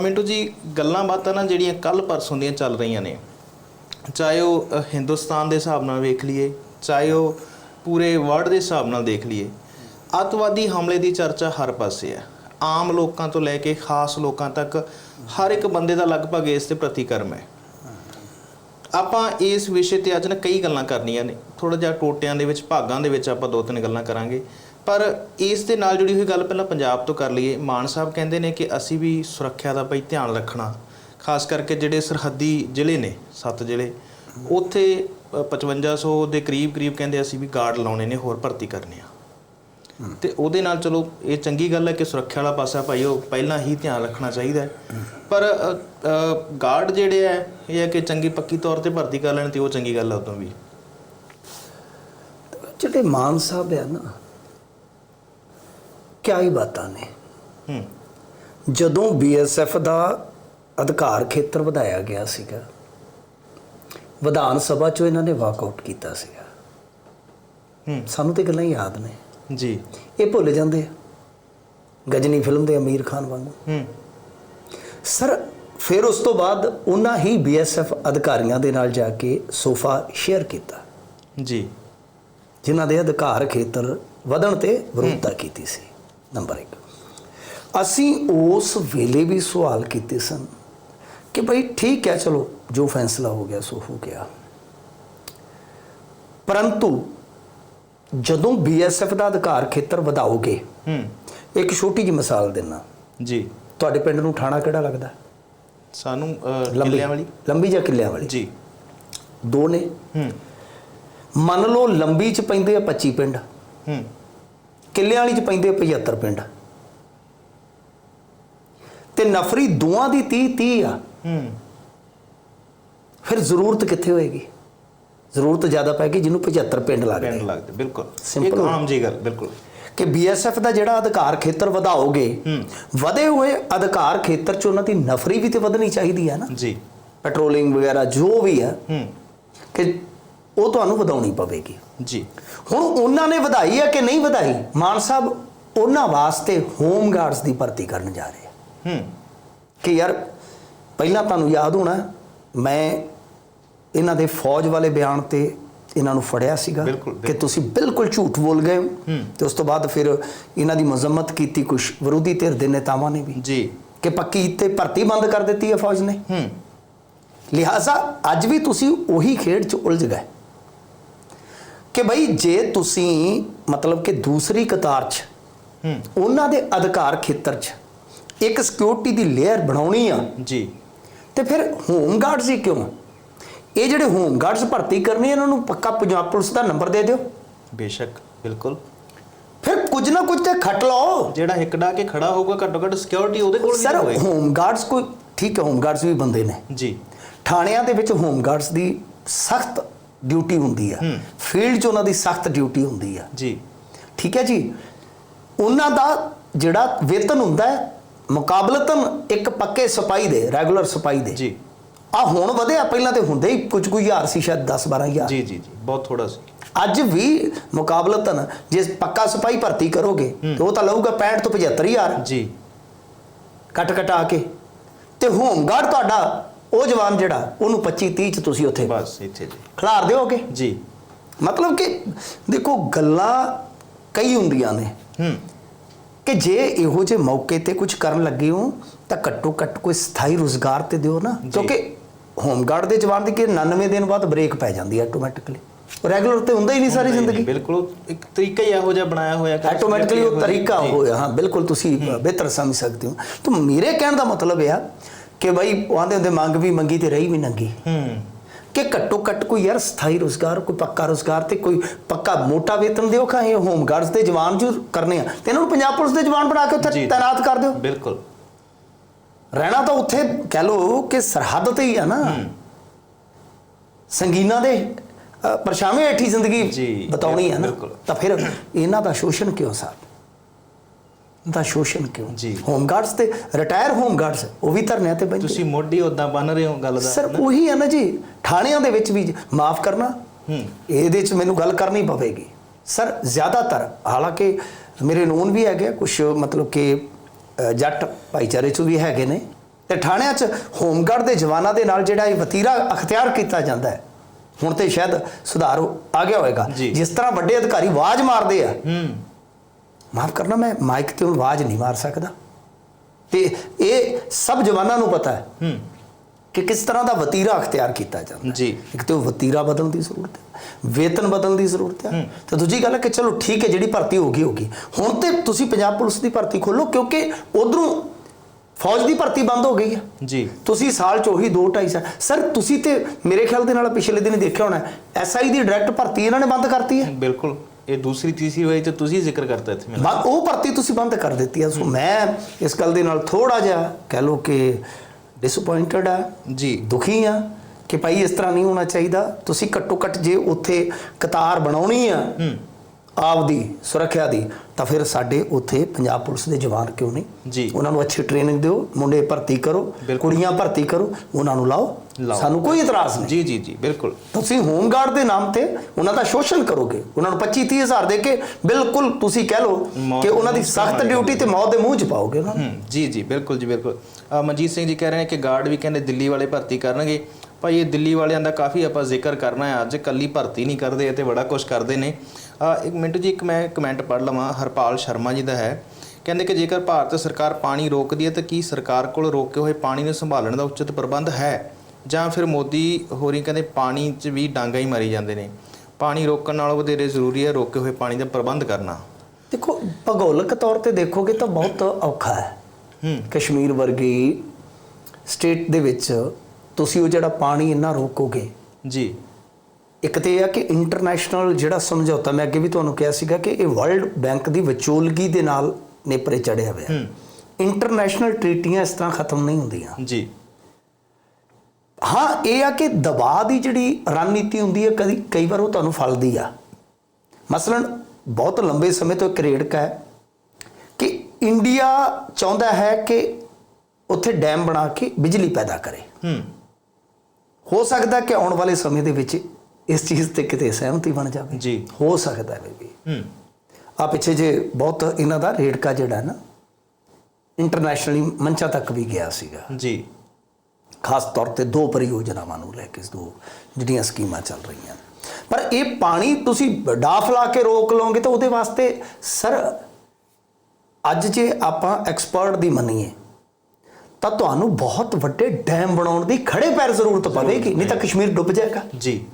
ਮਿੰਟੂ ਜੀ, ਗੱਲਾਂ ਬਾਤਾਂ ਨਾ ਜਿਹੜੀਆਂ ਕੱਲ ਪਰਸੋਂ ਦੀਆਂ ਚੱਲ ਰਹੀਆਂ ਨੇ, ਚਾਹੇ ਉਹ ਹਿੰਦੁਸਤਾਨ ਦੇ ਹਿਸਾਬ ਨਾਲ ਵੇਖ ਲਈਏ, ਚਾਹੇ ਉਹ ਪੂਰੇ ਵਰਲਡ ਦੇ ਹਿਸਾਬ ਨਾਲ ਦੇਖ ਲਈਏ, ਅੱਤਵਾਦੀ ਹਮਲੇ ਦੀ ਚਰਚਾ ਹਰ ਪਾਸੇ ਹੈ। ਆਮ ਲੋਕਾਂ ਤੋਂ ਲੈ ਕੇ ਖਾਸ ਲੋਕਾਂ ਤੱਕ ਹਰ ਇੱਕ ਬੰਦੇ ਦਾ ਲਗਭਗ ਇਸ ਤੇ ਪ੍ਰਤੀਕਰਮ ਹੈ। ਆਪਾਂ ਇਸ ਵਿਸ਼ੇ ਤੇ ਅੱਜ ਨਾ ਕਈ ਗੱਲਾਂ ਕਰਨੀਆਂ ਨੇ। ਥੋੜਾ ਜਿਹਾ ਟੋਟਿਆਂ ਦੇ ਵਿੱਚ, ਭਾਗਾਂ ਦੇ ਵਿੱਚ ਆਪਾਂ ਦੋ ਤਿੰਨ ਗੱਲਾਂ ਕਰਾਂਗੇ। ਪਰ ਇਸ ਦੇ ਨਾਲ ਜੁੜੀ ਹੋਈ ਗੱਲ ਪਹਿਲਾਂ ਪੰਜਾਬ ਤੋਂ ਕਰ ਲਈਏ। ਮਾਨ ਸਾਹਿਬ ਕਹਿੰਦੇ ਨੇ ਕਿ ਅਸੀਂ ਵੀ ਸੁਰੱਖਿਆ ਦਾ ਭਈ ਧਿਆਨ ਰੱਖਣਾ। ਖਾਸ ਕਰਕੇ ਜਿਹੜੇ ਸਰਹੱਦੀ ਜ਼ਿਲ੍ਹੇ ਨੇ ਸੱਤ ਜ਼ਿਲ੍ਹੇ ਉੱਥੇ ਅ, 5500 ਦੇ ਕਰੀਬ ਕਰੀਬ ਕਹਿੰਦੇ ਅਸੀਂ ਵੀ ਗਾਰਡ ਲਾਉਣੇ ਨੇ ਹੋਰ ਭਰਤੀ ਕਰਨੇ ਆ। ਤੇ ਉਹਦੇ ਨਾਲ ਚਲੋ ਇਹ ਚੰਗੀ ਗੱਲ ਹੈ ਕਿ ਸੁਰੱਖਿਆ ਵਾਲਾ ਪਾਸਾ ਭਾਈ ਉਹ ਪਹਿਲਾਂ ਹੀ ਧਿਆਨ ਰੱਖਣਾ ਚਾਹੀਦਾ ਪਰ ਗਾਰਡ ਜਿਹੜੇ ਹੈ ਇਹ ਹੈ ਕਿ ਚੰਗੀ ਪੱਕੀ ਤੌਰ ਤੇ ਭਰਤੀ ਕਰ ਲੈਣ ਤੇ ਉਹ ਚੰਗੀ ਗੱਲ ਹੈ ਉਦੋਂ ਵੀ। ਜਿਹੜੇ ਮਾਨ ਸਾਹਿਬ ਆ ਨਾ ਕਿਆ ਹੀ ਬਾਤਾਂ ਨੇ। ਹੂੰ ਜਦੋਂ ਬੀਐਸਐਫ ਦਾ ਅਧਿਕਾਰ ਖੇਤਰ ਵਧਾਇਆ ਗਿਆ ਸੀਗਾ ਵਿਧਾਨ ਸਭਾ ਚੋਂ ਇਹਨਾਂ ਨੇ ਵਾਕਆਊਟ ਕੀਤਾ ਸੀਗਾ। ਹੂੰ ਸਾਨੂੰ ਤੇ ਗੱਲਾਂ ਯਾਦ ਨੇ। ਜੀ। ਇਹ ਭੁੱਲ ਜਾਂਦੇ ਆ। ਗਜਨੀ ਫਿਲਮ ਦੇ ਅਮੀਰ ਖਾਨ ਵਾਂਗੂ। ਹੂੰ। ਸਰ ਫਿਰ ਉਸ ਤੋਂ ਬਾਅਦ ਉਹਨਾਂ ਹੀ ਬੀਐਸਐਫ ਅਧਿਕਾਰੀਆਂ ਦੇ ਨਾਲ ਜਾ ਕੇ ਸੋਫਾ ਸ਼ੇਅਰ ਕੀਤਾ। ਜੀ। ਜਿਨ੍ਹਾਂ ਦੇ ਅਧਿਕਾਰ ਖੇਤਰ ਵਧਣ ਤੇ ਵਿਰੋਧਤਾ ਕੀਤੀ ਸੀ। ਨੰਬਰ 1 ਅਸੀਂ ਉਸ ਵੇਲੇ ਵੀ ਸਵਾਲ ਕੀਤੇ ਸਨ ਕਿ ਭਈ ਠੀਕ ਹੈ ਚਲੋ ਜੋ ਫੈਸਲਾ ਹੋ ਗਿਆ ਸੋ ਹੋ ਗਿਆ। ਪਰੰਤੂ ਜਦੋਂ ਬੀਐਸਐਫ ਦਾ ਅਧਿਕਾਰ ਖੇਤਰ ਵਧਾਓਗੇ ਹੂੰ। ਇੱਕ ਛੋਟੀ ਜਿਹੀ ਮਿਸਾਲ ਦੇਣਾ ਜੀ। ਤੁਹਾਡੇ ਪਿੰਡ ਨੂੰ ਥਾਣਾ ਕਿਹੜਾ ਲੱਗਦਾ? ਸਾਨੂੰ ਕਿੱਲਿਆਂ ਵਾਲੀ ਲੰਬੀ ਜਾਂ ਕਿੱਲਿਆਂ ਵਾਲੀ ਜੀ। ਦੋ ਨੇ। ਹੂੰ। ਮੰਨ ਲਓ ਲੰਬੀ ਚ ਪੈਂਦੇ ਆ 25 ਪਿੰਡ। ਹੂੰ। ਕਿੱਲਿਆਂ ਵਾਲੀ ਚ ਪੈਂਦੇ ਆ 75 ਪਿੰਡ। ਤੇ ਨਫਰੀ ਦੋਵਾਂ ਦੀ 30 30 ਆ। ਹੂੰ। ਫਿਰ ਜ਼ਰੂਰਤ ਕਿੱਥੇ ਹੋਏਗੀ? ਜ਼ਰੂਰਤ ਜ਼ਿਆਦਾ ਪੈਗੀ ਜਿਹਨੂੰ 75 ਪਿੰਡ ਲੱਗਦੇ। ਪਿੰਡ ਲੱਗਦੇ ਬਿਲਕੁਲ। ਹੋ- ਆਮ ਜੀ ਗੱਲ ਬਿਲਕੁਲ। ਕਿ ਬੀਐਸਐਫ ਦਾ ਜਿਹੜਾ ਅਧਿਕਾਰ ਖੇਤਰ ਵਧਾਓਗੇ ਵਧੇ ਹੋਏ ਅਧਿਕਾਰ ਖੇਤਰ ਚ ਉਹਨਾਂ ਦੀ ਨਫਰੀ ਵੀ ਤੇ ਵਧਣੀ ਚਾਹੀਦੀ ਹੈ ਨਾ। ਜੀ। ਪੈਟਰੋਲਿੰਗ ਵਗੈਰਾ ਜੋ ਵੀ ਹੈ ਹੂੰ। ਕਿ ਉਹ ਤੁਹਾਨੂੰ ਵਧਾਉਣੀ ਪਵੇਗੀ। ਜੀ। ਹੁਣ ਉਹਨਾਂ ਨੇ ਵਧਾਈ ਹੈ ਕਿ ਨਹੀਂ ਵਧਾਈ? ਮਾਨ ਸਾਹਿਬ ਉਹਨਾਂ ਵਾਸਤੇ ਹੋਮ ਗਾਰਡਸ ਦੀ ਭਰਤੀ ਕਰਨ ਜਾ ਰਹੇ ਹੂੰ। ਕਿ ਯਾਰ ਪਹਿਲਾਂ ਤੁਹਾਨੂੰ ਯਾਦ ਹੋਣਾ ਮੈਂ ਇਹਨਾਂ ਦੇ ਫੌਜ ਵਾਲੇ ਬਿਆਨ ਤੇ ਇਹਨਾਂ ਨੂੰ ਫੜਿਆ ਸੀਗਾ ਕਿ ਤੁਸੀਂ ਬਿਲਕੁਲ ਝੂਠ ਬੋਲ ਗਏ ਹੋ। ਤੇ ਉਸ ਤੋਂ ਬਾਅਦ ਫਿਰ ਇਹਨਾਂ ਦੀ ਮਜ਼ਮਤ ਕੀਤੀ ਕੁਝ ਵਿਰੋਧੀ ਧਿਰ ਦੇ ਨੇਤਾਵਾਂ ਨੇ ਵੀ। ਜੀ। ਕਿ ਪੱਕੀ ਤੇ ਭਰਤੀ ਬੰਦ ਕਰ ਦਿੱਤੀ ਹੈ ਫੌਜ ਨੇ। ਹੂੰ। ਲਿਹਾਜ਼ਾ ਅੱਜ ਵੀ ਤੁਸੀਂ ਉਹੀ ਖੇਡ 'ਚ ਉਲਝ ਗਏ। ਕਿ ਭਾਈ ਜੇ ਤੁਸੀਂ ਮਤਲਬ ਕਿ ਦੂਸਰੀ ਕਤਾਰ 'ਚ ਹੂੰ। ਉਹਨਾਂ ਦੇ ਅਧਿਕਾਰ ਖੇਤਰ 'ਚ ਇੱਕ ਸਿਕਿਉਰਿਟੀ ਦੀ ਲੇਅਰ ਬਣਾਉਣੀ ਆ ਜੀ। ਤੇ ਫਿਰ ਹੋਮ ਗਾਰਡਸ ਹੀ ਕਿਉਂ ਇਹ ਜਿਹੜੇ ਹੋਮ ਗਾਰਡਸ ਭਰਤੀ ਕਰਨੀ ਇਹਨਾਂ ਨੂੰ ਪੱਕਾ ਪੰਜਾਬ ਪੁਲਿਸ ਦਾ ਨੰਬਰ ਦੇ ਦਿਓ। ਬੇਸ਼ੱਕ ਬਿਲਕੁਲ। ਫਿਰ ਕੁਝ ਨਾ ਕੁਝ ਤੇ ਖੱਟ ਲਓ। ਜਿਹੜਾ ਹਿੱਕੜਾ ਕੇ ਖੜਾ ਹੋਊਗਾ ਘੱਟੋ ਘੱਟ ਸਿਕਿਉਰਿਟੀ ਉਹਦੇ ਕੋਲ ਵੀ ਸਰ ਹੋਮ ਗਾਰਡਸ ਕੋਈ ਠੀਕ ਹੈ ਹੋਮ ਗਾਰਡਸ ਵੀ ਬੰਦੇ ਨੇ। ਜੀ। ਥਾਣਿਆਂ ਦੇ ਵਿੱਚ ਹੋਮ ਗਾਰਡਸ ਦੀ ਸਖਤ ਡਿਊਟੀ ਹੁੰਦੀ ਆ। ਫੀਲਡ 'ਚ ਉਹਨਾਂ ਦੀ ਸਖਤ ਡਿਊਟੀ ਹੁੰਦੀ ਆ। ਜੀ। ਠੀਕ ਹੈ ਜੀ? ਉਹਨਾਂ ਦਾ ਜਿਹੜਾ ਵੇਤਨ ਹੁੰਦਾ ਹੈ ਮੁਕਾਬਲਤਨ ਇੱਕ ਪੱਕੇ ਸਿਪਾਹੀ ਦੇ ਰੈਗੂਲਰ ਸਿਪਾਹੀ ਦੇ। ਜੀ। ਆ ਹੁਣ ਵਧਿਆ ਪਹਿਲਾਂ ਤੇ ਹੁੰਦੇ ਹੀ ਕੁਝ ਕੁ ਹਜ਼ਾਰ ਸੀ ਸ਼ਾਇਦ 10 12 ਹਜ਼ਾਰ। ਜੀ ਜੀ ਜੀ। ਬਹੁਤ ਥੋੜਾ ਸੀ। ਅੱਜ ਵੀ ਮੁਕਾਬਲਤਨ ਜੇ ਪੱਕਾ ਸਿਪਾਹੀ ਭਰਤੀ ਕਰੋਗੇ ਤੇ ਉਹ ਤਾਂ ਲਊਗਾ 65 ਤੋਂ 75 ਹਜ਼ਾਰ। ਜੀ। ਕੱਟ ਕਟਾ ਕੇ। ਤੇ ਹੋਮ ਗਾਰਡ ਤੁਹਾਡਾ ਉਹ ਜਵਾਨ ਜਿਹੜਾ ਉਹਨੂੰ 25 30 ਚ ਤੁਸੀਂ ਉੱਥੇ ਬਸ ਇੱਥੇ ਜੀ। ਖਿਲਾਰ ਦਿਓਗੇ ਜੀ। ਮਤਲਬ ਕਿ ਦੇਖੋ ਗੱਲਾਂ ਕਈ ਹੁੰਦੀਆਂ ਨੇ। ਹੂੰ। ਕਿ ਜੇ ਇਹੋ ਜਿਹੇ ਮੌਕੇ ਤੇ ਕੁਝ ਕਰਨ ਲੱਗੇ ਹੋ ਤਾਂ ਘੱਟੋ ਘੱਟ ਕੋਈ ਸਥਾਈ ਰੋਜ਼ਗਾਰ ਤੇ ਦਿਓ ਨਾ। ਜੀ। ਕਿਉਂਕਿ ਹੋਮਗਾਰਡ ਦੇ ਜਵਾਨ ਦੀ ਕਿ 99 ਦਿਨ ਬਾਅਦ ਬ੍ਰੇਕ ਪੈ ਜਾਂਦੀ ਹੈ ਆਟੋਮੈਟਿਕਲੀ ਰੈਗੂਲਰ ਤੇ ਹੁੰਦਾ ਹੀ ਨਹੀਂ ਸਾਰੀ ਜ਼ਿੰਦਗੀ। ਬਿਲਕੁਲ। ਇੱਕ ਤਰੀਕਾ ਹੀ ਇਹੋ ਜਿਹਾ ਬਣਾਇਆ ਹੋਇਆ ਕਿ ਆਟੋਮੈਟਿਕਲੀ ਉਹ ਤਰੀਕਾ ਜੀ। ਹੋਇਆ। ਹਾਂ ਬਿਲਕੁਲ ਤੁਸੀਂ ਬਿਹਤਰ ਸਮਝ ਸਕਦੇ ਹੋ। ਤਾਂ ਮੇਰੇ ਕਹਿਣ ਦਾ ਮਤਲਬ ਇਹ ਆ ਕਿ ਭਾਈ ਉਹ ਆਂਦੇ ਹੁੰਦੇ ਮੰਗ ਵੀ ਮੰਗੀ ਤੇ ਰਹੀ ਵੀ ਨੰਗੀ। ਹੂੰ। ਕਿ ਘੱਟੋ ਘੱਟ ਕੋਈ ਯਾਰ ਸਥਾਈ ਰੋਜ਼ਗਾਰ ਕੋਈ ਪੱਕਾ ਰੋਜ਼ਗਾਰ ਤੇ ਕੋਈ ਪੱਕਾ ਮੋਟਾ ਵੇਤਨ ਦਿਓ ਕਾ ਇਹ ਹੋਮ ਗਾਰਡਸ ਦੇ ਜਵਾਨ ਜੋ ਕਰਨੇ ਆ। ਤੇ ਇਹਨਾਂ ਨੂੰ ਪੰਜਾਬ ਪੁਲਿਸ ਦੇ ਜਵਾਨ ਬਣਾ ਕੇ ਉੱਥੇ। ਤਾਇਨਾਤ ਕਰ ਦਿਓ। ਬਿਲਕੁਲ। ਰਹਿਣਾ ਤਾਂ ਉੱਥੇ ਕਹਿ ਲੋ ਕਿ ਸਰਹੱਦ ਤੇ ਹੀ ਆ ਨਾ। ਸੰਗੀਨਾ ਦੇ ਪਰਛਾਵੇਂ ਹੇਠੀ ਜ਼ਿੰਦਗੀ ਬਤਾਉਣੀ ਹੈ ਨਾ। ਤਾਂ ਫਿਰ ਇਹਨਾਂ ਦਾ ਸ਼ੋਸ਼ਣ ਕਿਉਂ ਸਾਹਿਬ ਦਾ ਸ਼ੋਸ਼ਣ ਕਿਉਂ? ਜੀ। ਹੋਮ ਗਾਰਡਸ ਤੇ ਰਿਟਾਇਰ ਹੋਮ ਗਾਰਡਸ ਉਹ ਵੀ ਧਰਨਿਆਂ ਤੇ ਬੈਠੇ। ਤੁਸੀਂ ਮੋਢੀ ਉਦਾਂ ਬੰਨ ਰਹੇ ਹੋ ਗੱਲ ਦਾ ਸਰ ਉਹੀ ਹੈ ਨਾ ਜੀ ਥਾਣਿਆਂ ਦੇ ਵਿੱਚ ਵੀ ਮਾਫ ਕਰਨਾ ਹੂੰ। ਇਹਦੇ 'ਚ ਮੈਨੂੰ ਗੱਲ ਕਰਨੀ ਪਵੇਗੀ। ਸਰ ਜ਼ਿਆਦਾਤਰ ਹਾਲਾਂਕਿ ਮੇਰੇ ਨੋਨ ਵੀ ਹੈਗੇ ਕੁਝ ਮਤਲਬ ਕਿ ਜੱਟ ਭਾਈਚਾਰੇ 'ਚ ਵੀ ਹੈਗੇ ਨੇ। ਤੇ ਥਾਣਿਆਂ 'ਚ ਹੋਮਗਾਰਡ ਦੇ ਜਵਾਨਾਂ ਦੇ ਨਾਲ ਜਿਹੜਾ ਇਹ ਵਤੀਰਾ ਅਖਤਿਆਰ ਕੀਤਾ ਜਾਂਦਾ ਹੈ ਹੁਣ ਤੇ ਸ਼ਾਇਦ ਸੁਧਾਰ ਆ ਗਿਆ ਹੋਵੇਗਾ। ਜਿਸ ਤਰ੍ਹਾਂ ਵੱਡੇ ਅਧਿਕਾਰੀ ਆਵਾਜ਼ ਮਾਰਦੇ ਆ। ਹੂੰ। ਮਾਫ ਕਰਨਾ ਮੈਂ ਮਾਈਕ ਤੇ ਹੁਣ ਆਵਾਜ਼ ਨਹੀਂ ਮਾਰ ਸਕਦਾ। ਤੇ ਇਹ ਸਭ ਜਵਾਨਾਂ ਨੂੰ ਪਤਾ ਹੈ ਹੂੰ। ਕਿ ਕਿਸ ਤਰ੍ਹਾਂ ਦਾ ਵਤੀਰਾ ਅਖਤਿਆਰ ਕੀਤਾ ਜਾਂਦਾ। ਜੀ। ਇੱਕ ਤੇ ਉਹ ਵਤੀਰਾ ਬਦਲਣ ਦੀ ਜ਼ਰੂਰਤ ਹੈ ਵੇਤਨ ਬਦਲਣ ਦੀ ਜ਼ਰੂਰਤ ਹੈ। ਤੇ ਦੂਜੀ ਗੱਲ ਹੈ ਕਿ ਚਲੋ ਠੀਕ ਹੈ ਜਿਹੜੀ ਭਰਤੀ ਹੋ ਗਈ ਹੋ ਗਈ। ਹੁਣ ਤੇ ਤੁਸੀਂ ਪੰਜਾਬ ਪੁਲਿਸ ਦੀ ਭਰਤੀ ਖੋਲੋ ਕਿਉਂਕਿ ਉਧਰੋਂ ਫੌਜ ਦੀ ਭਰਤੀ ਬੰਦ ਹੋ ਗਈ ਹੈ। ਜੀ। ਤੁਸੀਂ ਸਾਲ ਚ ਉਹੀ 2 2.5 ਸਾਲ। ਸਰ ਤੁਸੀਂ ਤੇ ਮੇਰੇ ਖਿਆਲ ਦੇ ਨਾਲ ਪਿਛਲੇ ਦਿਨ ਦੇਖਿਆ ਹੋਣਾ ਐਸਆਈ ਦੀ ਡਾਇਰੈਕਟ ਭਰਤੀ ਇਹਨਾਂ ਨੇ ਬੰਦ ਕਰਤੀ ਹੈ। ਬਿਲਕੁਲ। ਇਹ ਦੂਸਰੀ ਤੀਸਰੀ ਵਾਰੀ ਤੇ ਤੁਸੀਂ ਜ਼ਿਕਰ ਕਰਤਾ ਇੱਥੇ ਬਾ- ਉਹ ਭਰਤੀ ਤੁਸੀਂ ਬੰਦ ਕਰ ਦਿੱਤੀ ਹੈ ਸੋ ਮੈਂ ਇਸ ਗੱਲ ਦੇ ਨਾਲ ਥੋੜਾ ਜਿਹਾ ਕਹਿ ਲਓ ਕਿ ਡਿਸਪਾਇੰਟਡ ਆ ਜੀ। ਦੁਖੀ ਆ ਕਿ ਭਾਈ ਇਸ ਤਰ੍ਹਾਂ ਨਹੀਂ ਹੋਣਾ ਚਾਹੀਦਾ। ਤੁਸੀਂ ਘੱਟੋ ਘੱਟ ਜੇ ਉੱਥੇ ਕਤਾਰ ਬਣਾਉਣੀ ਆ ਹੂੰ। ਆਪਦੀ ਸੁਰੱਖਿਆ ਦੀ ਤਾਂ ਫਿਰ ਸਾਡੇ ਉੱਥੇ ਪੰਜਾਬ ਪੁਲਿਸ ਦੇ ਜਵਾਨ ਕਿਉਂ ਨਹੀਂ? ਜੀ। ਉਹਨਾਂ ਨੂੰ ਅੱਛੀ ਟ੍ਰੇਨਿੰਗ ਦਿਓ ਮੁੰਡੇ ਭਰਤੀ ਕਰੋ। ਕੁੜੀਆਂ ਭਰਤੀ ਕਰੋ ਉਹਨਾਂ ਨੂੰ ਲਾਓ। ਸਾਨੂੰ ਕੋਈ ਇਤਰਾਜ਼ ਨਹੀਂ। ਜੀ ਜੀ ਜੀ ਬਿਲਕੁਲ। ਤੁਸੀਂ ਹੋਮਗਾਰਡ ਦੇ ਨਾਮ ਤੇ ਉਹਨਾਂ ਦਾ ਸ਼ੋਸ਼ਣ ਕਰੋਗੇ। ਉਹਨਾਂ ਨੂੰ 25 30 ਹਜ਼ਾਰ ਦੇ ਕੇ ਬਿਲਕੁਲ ਤੁਸੀਂ ਕਹਿ ਲਓ ਕਿ ਦੇ ਉਹਨਾਂ ਦੀ ਸਖਤ ਡਿਊਟੀ ਤੇ ਮੌਤ ਦੇ ਮੂੰਹ 'ਚ ਪਾਓਗੇ ਨੂੰ। ਜੀ ਜੀ ਬਿਲਕੁਲ ਜੀ ਬਿਲਕੁਲ। ਮਨਜੀਤ ਸਿੰਘ ਜੀ ਕਹਿ ਰਹੇ ਨੇ ਕਿ ਗਾਰਡ ਵੀ ਕਹਿੰਦੇ ਦਿੱਲੀ ਵਾਲੇ ਭਰਤੀ ਕਰਨਗੇ। ਭਾਈ ਇਹ ਦਿੱਲੀ ਵਾਲਿਆਂ ਦਾ ਕਾਫੀ ਆਪਾਂ ਜ਼ਿਕਰ ਕਰਨਾ ਹੈ। ਅੱਜ ਕੱਲੀ ਭਰਤੀ ਨਹੀਂ ਕਰਦੇ ਤੇ ਬੜਾ ਕੁਝ ਕਰਦੇ ਨੇ। ਇੱਕ ਮਿੰਟ ਜੀ ਇੱਕ ਮੈਂ ਕਮੈਂਟ ਪੜ੍ਹ ਲਵਾਂ। ਹਰਪਾਲ ਸ਼ਰਮਾ ਜੀ ਦਾ ਹੈ। ਕਹਿੰਦੇ ਕਿ ਜੇਕਰ ਭਾਰਤ ਸਰਕਾਰ ਪਾਣੀ ਰੋਕਦੀ ਹੈ ਤਾਂ ਕੀ ਸਰਕਾਰ ਕੋਲ ਰੋਕੇ ਹੋਏ ਪਾਣੀ ਨੂੰ ਸੰਭਾਲਣ ਦਾ ਉਚਿਤ ਪ੍ਰਬੰਧ ਹੈ? ਜਾਂ ਫਿਰ ਮੋਦੀ ਹੋਰੀ ਕਹਿੰਦੇ ਪਾਣੀ 'ਚ ਵੀ ਡਾਂਗਾ ਹੀ ਮਾਰੀ ਜਾਂਦੇ ਨੇ। ਪਾਣੀ ਰੋਕਣ ਨਾਲੋਂ ਵਧੇਰੇ ਜ਼ਰੂਰੀ ਹੈ ਰੋਕੇ ਹੋਏ ਪਾਣੀ ਦਾ ਪ੍ਰਬੰਧ ਕਰਨਾ। ਦੇਖੋ ਭੂਗੋਲਿਕ ਤੌਰ ਤੇ ਦੇਖੋਗੇ ਤਾਂ ਬਹੁਤ ਔਖਾ ਹੈ। ਹੂੰ। ਕਸ਼ਮੀਰ ਵਰਗੀ ਸਟੇਟ ਦੇ ਵਿੱਚ ਤੁਸੀਂ ਉਹ ਜਿਹੜਾ ਪਾਣੀ ਇੰਨਾ ਰੋਕੋਗੇ। ਜੀ। ਇੱਕ ਤੇ ਇਹ ਆ ਕਿ ਇੰਟਰਨੈਸ਼ਨਲ ਜਿਹੜਾ ਸਮਝੌਤਾ ਮੈਂ ਅੱਗੇ ਵੀ ਤੁਹਾਨੂੰ ਕਿਹਾ ਸੀਗਾ ਕਿ ਇਹ ਵਰਲਡ ਬੈਂਕ ਦੀ ਵਿਚੋਲਗੀ ਦੇ ਨਾਲ ਨੇਪਰੇ ਚੜਿਆ ਹੋਇਆ। ਇੰਟਰਨੈਸ਼ਨਲ ਟ੍ਰੀਟੀਆਂ ਇਸ ਤਰ੍ਹਾਂ ਖਤਮ ਨਹੀਂ ਹੁੰਦੀਆਂ। ਜੀ। ਹਾਂ ਇਹ ਆ ਕਿ ਦਬਾਅ ਦੀ ਜਿਹੜੀ ਰਣਨੀਤੀ ਹੁੰਦੀ ਹੈ ਕਦੀ ਕਈ ਵਾਰ ਉਹ ਤੁਹਾਨੂੰ ਫਲਦੀ ਆ। ਮਸਲਨ ਬਹੁਤ ਲੰਬੇ ਸਮੇਂ ਤੋਂ ਇੱਕ ਰੇੜਕਾ ਹੈ ਕਿ ਇੰਡੀਆ ਚਾਹੁੰਦਾ ਹੈ ਕਿ ਉੱਥੇ ਡੈਮ ਬਣਾ ਕੇ ਬਿਜਲੀ ਪੈਦਾ ਕਰੇ। ਹੂੰ। ਹੋ ਸਕਦਾ ਕਿ ਆਉਣ ਵਾਲੇ ਸਮੇਂ ਦੇ ਵਿੱਚ ਇਸ ਚੀਜ਼ ਤੇ ਕਿਤੇ ਸਹਿਮਤੀ ਬਣ ਜਾਵੇ। ਜੀ। ਹੋ ਸਕਦਾ ਹੈ ਵੀ। ਹੂੰ। ਆ ਪਿੱਛੇ ਜੇ ਬਹੁਤ ਇਹਨਾਂ ਦਾ ਰੇੜਕਾ ਜਿਹੜਾ ਨਾ ਇੰਟਰਨੈਸ਼ਨਲੀ ਮੰਚਾਂ ਤੱਕ ਵੀ ਗਿਆ ਸੀਗਾ। ਜੀ। ਖਾਸ ਤੌਰ ਤੇ ਦੋ ਪਰਿਯੋਜਨਾਵਾਂ ਨੂੰ ਲੈ ਕੇ ਦੋ ਜਿਹੜੀਆਂ ਸਕੀਮਾਂ ਚੱਲ ਰਹੀਆਂ। ਪਰ ਇਹ ਪਾਣੀ ਤੁਸੀਂ ਡਾਫ ਲਾ ਕੇ ਰੋਕ ਲਓਗੇ ਤਾਂ ਉਹਦੇ ਵਾਸਤੇ ਸਰ ਅੱਜ ਜੇ ਆਪਾਂ ਐਕਸਪਰਟ ਦੀ ਮੰਨੀਏ ਤਾਂ ਤੁਹਾਨੂੰ ਬਹੁਤ ਵੱਡੇ ਡੈਮ ਬਣਾਉਣ ਦੀ ਖੜੇ ਪੈਰ ਜ਼ਰੂਰਤ ਪਵੇਗੀ ਨਹੀਂ ਤਾਂ ਕਸ਼ਮੀਰ ਡੁੱਬ ਜਾਏਗਾ। ਜੀ।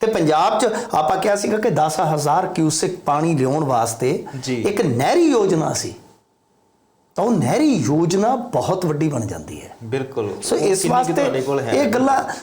ਤੇ ਪੰਜਾਬ 'ਚ ਆਪਾਂ ਕਿਹਾ ਸੀਗਾ ਕਿ 10000 ਕਿਊਸਿਕ ਪਾਣੀ ਲਿਆਉਣ ਵਾਸਤੇ। ਇੱਕ ਨਹਿਰੀ ਯੋਜਨਾ ਸੀ। ਤਾਂ ਉਹ ਨਹਿਰੀ ਯੋਜਨਾ ਬਹੁਤ ਵੱਡੀ ਬਣ ਜਾਂਦੀ ਹੈ। ਬਿਲਕੁਲ। ਸੋ ਇਸ ਵਾਸਤੇ ਇਹ ਗੱਲਾਂ